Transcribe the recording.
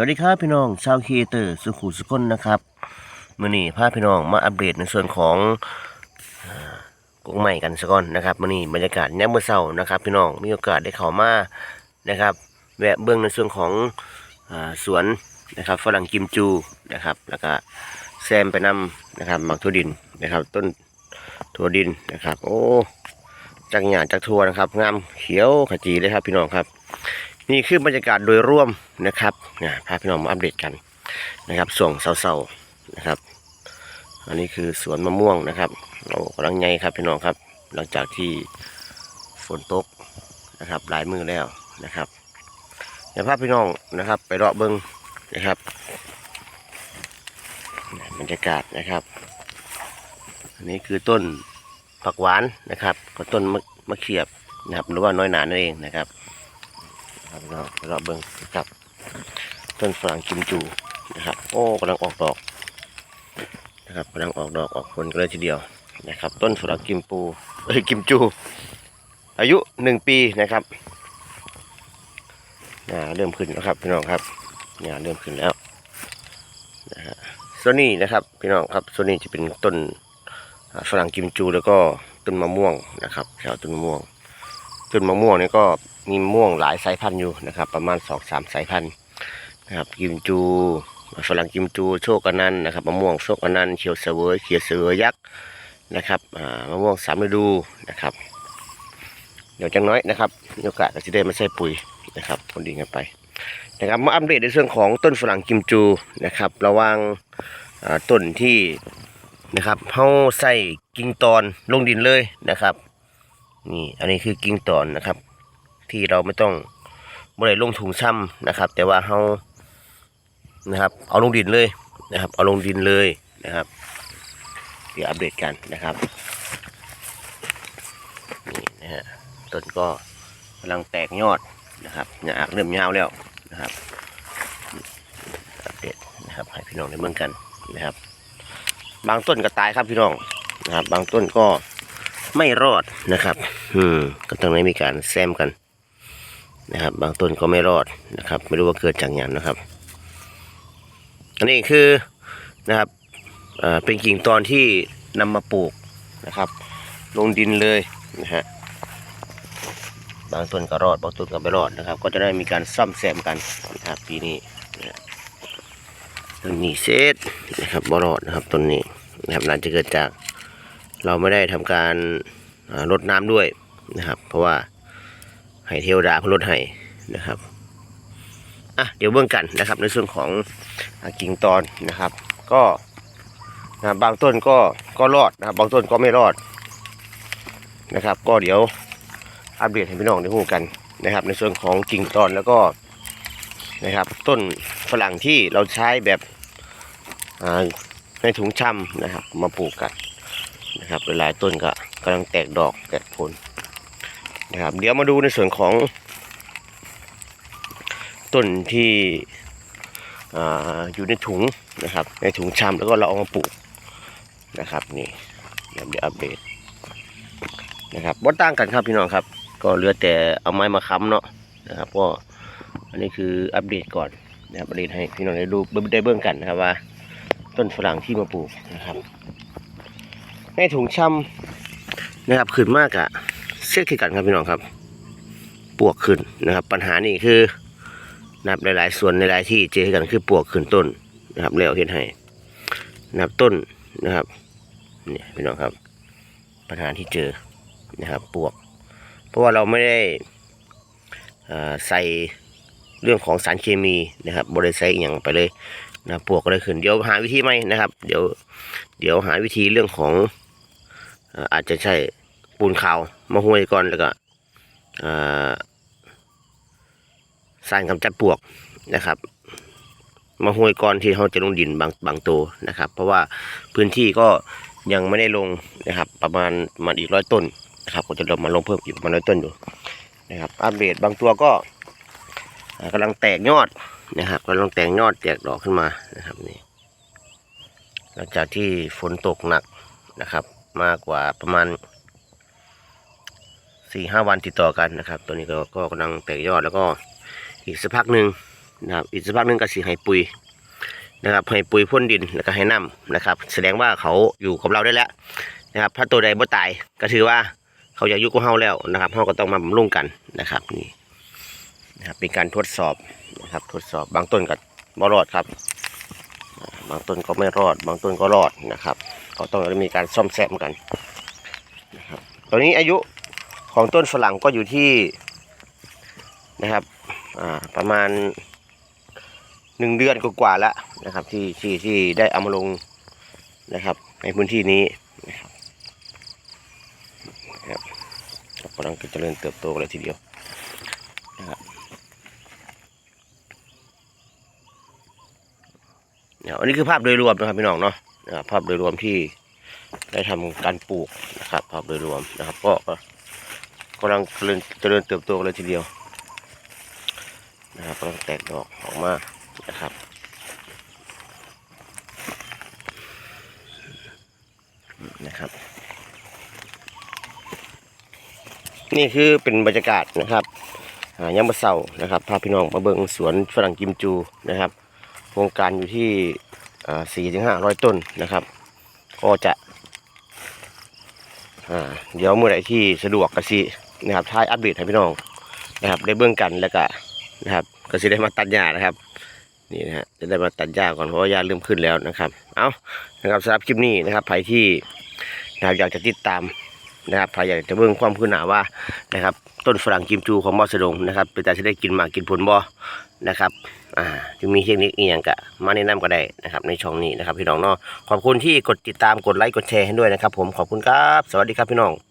วัสดีครับพี่น้องชาวครีเอเตอร์สุขุสุขนนะครับมื่อนี้พาพี่น้องมาอัปเดตในส่วนของเอ่องใหม่กันสักก่อนนะครับมื่อนี้บรรยากาศแนบเมื่อเช้านะครับ พี่น้องมีโอกาสได้เข้ามานะครับ แวะเบื้องในส่วนของอสวนนะครับฝรั่งกิมจูนะครับ แล้วก็แซมไปนำนะครับหมักทั่วดินนะครับ ต้นทั่วดินนะครับ โอ้จักหยาจักทั่วนะครับงามเขียวขจีเลยครับพี่น้องครับ นี่คือบรรยากาศโดยร่วมนะครับนะพาพี่น้องมาอัปเดตกันนะครับส่วงเศร้าๆนะครับ อันนี้คือสวนมะม่วงนะครับเรากำลังไงครับพี่น้องครับ หลังจากที่ฝนตกนะครับหลายมือแล้วนะครับเดี๋ยวพาพี่น้องนะครับ ไปเลาะเบิ้งนะครับบรรยากาศนะครับ อันนี้คือต้นผักหวานนะครับ ก็ต้นมะมะเขียบนะครับหรือว่าน้อยหนานั่นเองนะครับ ครับเราเราเบิ่งนะครับต้นฝรั่งกิมจูนะครับ โอ้กำลังออกดอกนะครับกำลังออกดอกออกผลกันเลยทีเดียวนะครับ ต้นฝรั่งกิมปูเอ้ยกิมจู อายุหนึ่งปีนะครับนะเริ่มขึ้นแล้วครับพี่น้องครับเนี่ยเริ่มขึ้นแล้วนะฮะส่วนนี้นะครับพี่น้องครับส่วนนี้จะเป็นต้นฝรั่งกิมจูแล้วก็ต้นมะม่วงนะครับแถวต้นมะม่วงต้นมะม่วงนี่ก็มีม่วงหลายสายพันธุ์อยู่นะครับ ประมาณสองสามสายพันธุ์นะครับกิมจูฝรั่งกิมจูโชคอนันต์นะครับมะม่วงโชคอนันต์เขียวเสวยเขียวเสวยยักษ์นะครับมะม่วงสามฤดูนะครับ เดี๋ยวจังน้อยนะครับมีโอกาสก็จะได้มาใส่ปุ๋ยนะครับผลดีกันไปนะครับมาอัปเดตในเรื่องของต้นฝรั่งกิมจูนะครับ ระว่างต้นที่นะครับเฮาใส่กิ่งตอนลงดินเลยนะครับนี่อันนี้คือกิ่งตอนนะครับ ที่เราไม่ต้องบ่ได้ลงถุงซ้ำนะครับ แต่ว่าเรานะครับ เอาลงดินเลยนะครับ เอาลงดินเลยนะครับเดี๋ยวอัปเดตกันนะครับนี่นะฮะต้นก็กำลังแตกยอดนะครับหญ้าเริ่มยาวแล้วนะครับอัปเดตนะครับให้พี่น้องได้เบิ่งกันนะครับ บางต้นก็ตายครับพี่น้องนะครับ บางต้นก็ไม่รอดนะครับ อืมก็ต้องได้มีการแซมกัน นะครับ บางต้นก็ไม่รอดนะครับ ไม่รู้ว่าเกิดจากอย่างนะครับ อันนี้คือนะครับเป็นกิ่งตอนที่นำมาปลูกนะครับ ลงดินเลยนะฮะบางต้นก็รอดบางต้นก็ไม่รอดนะครับ ก็จะได้มีการซ่อมแซมกันนะครับปีนี้ต้นนี้เซตนะครับบ่รอดนะครับต้นนี้นะครับน่าจะเกิดจากเราไม่ได้ทำการรดน้ำด้วยนะครับ เพราะว่า ให้เทวดาเขาลดให้นะครับอะเดี๋ยวเบื้องกันนะครับ ในส่วนของอกิ่งตอนนะครับ ก็นะบางต้นก็ก็รอดนะครับ บางต้นก็ไม่รอดนะครับ ก็เดี๋ยวอัปเดตให้พี่น้องได้รู้กันนะครับ ในส่วนของกิ่งตอนแล้วก็นะครับ ต้นฝรั่งที่เราใช้แบบในถุงช่ำนะครับ มาปลูกกันนะครับหลายต้นก็กำลังแตกดอกแตกผล นะครับ เดี๋ยวมาดูในส่วนของต้นที่อ่อยู่ในถุงนะครับ ในถุงชำแล้วก็เราเอามาปลูกนะครับนี่เดี๋ยวเดี๋ยวอัปเดตนะครับบ่ต่างกันครับพี่น้องครับ ก็เหลือแต่เอาไม้มาค้ำเนาะนะครับ ก็อันนี้คืออัปเดตก่อนนะครับอัปเดตให้พี่น้องได้ดูได้เบิ่งกันนะครับว่า ต้นฝรั่งที่มาปลูกนะครับ ในถุงช่ำนะครับขึ้นมากอะเสียคือกันครับพี่น้องครับ ปวกขึ้นนะครับ ปัญหานี่คือนับหลายๆส่วนในหลายที่เจอกันคือปวกขึ้นต้นนะครับแล้วเห็นให้นับต้นนะครับเนี่ยพี่น้องครับ ปัญหาที่เจอนะครับ ปวก เพราะว่าเราไม่ได้อ่าใส่เรื่องของสารเคมีนะครับบริใส่อย่างไปเลยนะปวกก็เลยขึ้นเดี๋ยวหาวิธีไหมนะครับ เดี๋ยวเดี๋ยวหาวิธีเรื่องของอาจจะใช่ ปูนขาวมาห้วยก่อนแล้วก็เอ่อสารกำจัดปลวกนะครับ มาห้วยก่อนที่เขาจะลงดินบางบางตัวนะครับ เพราะว่าพื้นที่ก็ยังไม่ได้ลงนะครับ ประมาณมาณอีกร้อยต้นนะครับก็จะลงมาลงเพิ่มอีกประมาณร้อยต้นอยู่นะครับ อัปเดตบางตัวก็อ่ากำลังแตกยอดนะครับกำลังแตกยอดแตกดอกขึ้นมานะครับนี่หลังจากที่ฝนตกหนักนะครับ มากกว่าประมาณ สี่ห้าวันติดต่อกันนะครับ ตัวนี้ก็ก็กำลังแตกยอดแล้วก็อีกสักพักหนึ่งนะครับ อีกสักพักหนึ่งก็สิให้ปุ๋ยนะครับให้ปุ๋ยพ่นดินแล้วก็ให้น้ำนะครับ แสดงว่าเขาอยู่กับเราได้แล้วนะครับ ถ้าตัวใดบ่ตายก็ถือว่าเขาอยากยู่กับเฮาแล้วนะครับเฮาก็ต้องมาบำรุงกันนะครับนี่นะครับเป็นการทดสอบนะครับ ทดสอบบางต้นก็บ่รอดครับ บางต้นก็ไม่รอด บางต้นก็รอดนะครับ ก็ต้องมีการซ่อมแซมกันนะครับตอนนี้อายุ ของต้นฝรั่งก็อยู่ที่นะครับประมาณหนึ่งเดือนกว่าๆแล้วนะครับที่ที่ที่ได้เอามาลงนะครับ ในพื้นที่นี้นะครับครับกำลังเจริญเติบโตกันเลยทีเดียวนะครับเนี่ยอันนี้คือภาพโดยรวมนะครับพี่น้องเนาะนะครับภาพโดยรวมที่ได้ทำการปลูกนะครับ ภาพโดยรวมนะครับก็ กำลังเจริญเติบโตเลยทีเดียวนะครับกำลังแตกดอกออกมานะครับนะครับ นี่คือเป็นบรรยากาศนะครับอ่ายามมะเสานะครับพาพี่น้องมาเบิ่งสวนฝรั่งกิมจูนะครับโครงการอยู่ที่สี่ถึงห้าร้อยต้นนะครับ ก็จะเดี๋ยวเมื่อไหร่ที่สะดวกก็สิ นะครับท้ายอัปเดตให้พี่น้องนะครับ ได้เบิ่งกันแล้วก็นะครับ ก็จะได้มาตัดหญ้านะครับ นี่นะฮะจะได้มาตัดหญ้าก่อนเพราะว่าหญ้าเริ่มขึ้นแล้วนะครับ เอานะครับสำหรับคลิปนี้นะครับใครที่นะครับอยากจะติดตามนะครับใครอยากจะเบิ่งความคืบหน้าว่านะครับ ต้นฝรั่งกิมจูของมอสดงนะครับเป็นการจะได้กินหมากกินผลบ่นะครับ อ่าจึงมีเทคนิคอีกอย่างกะมาแนะนำก็ได้นะครับ ในช่องนี้นะครับพี่น้องเนาะขอบคุณที่กดติดตามกดไลค์กดแชร์ให้ด้วยนะครับ ผมขอบคุณครับ สวัสดีครับพี่น้อง